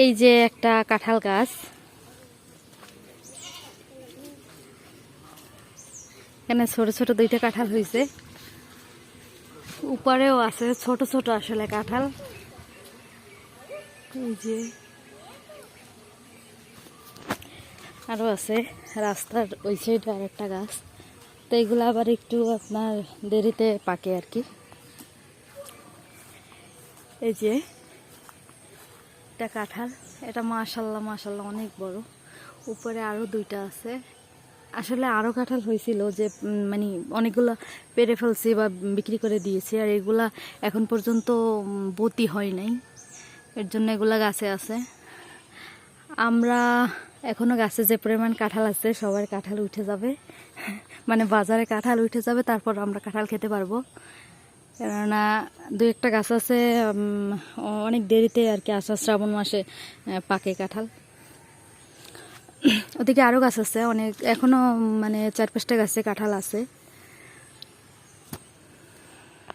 এই যে একটা কাঁঠাল গাছ। এখানে ছোট ছোট দুইটা কাঁঠাল হয়েছে উপরেও আছে ছোট ছোট আসলে কাঁঠাল। এই যে আরও আছে রাস্তার ওই সাইডে আর একটা গাছ। তো এগুলো আবার একটু আপনার দেরিতে পাকে আর কি। এই যে এটা কাঁঠাল। এটা মাশাল্লাহ মাশাল্লাহ অনেক বড়। উপরে আরও দুইটা আছে। আসলে আরও কাঁঠাল হয়েছিল যে মানে অনেকগুলো পেরে ফেলছি বা বিক্রি করে দিয়েছি আর এগুলা এখন পর্যন্ত বতি হয় নাই। এর জন্য এগুলা গাছে আছে। আমরা এখনও গাছে যে পরিমাণ কাঁঠাল আছে, সবার কাঁঠাল উঠে যাবে। মানে বাজারে কাঁঠাল উঠে যাবে, তারপর আমরা কাঁঠাল খেতে পারব। কেননা দু একটা গাছ আছে অনেক দেরিতে আর কি আসা শ্রাবণ মাসে পাকে কাঁঠাল। ওদিকে আরও গাছ আছে, অনেক এখনও মানে চার পাঁচটা গাছে কাঁঠাল আছে।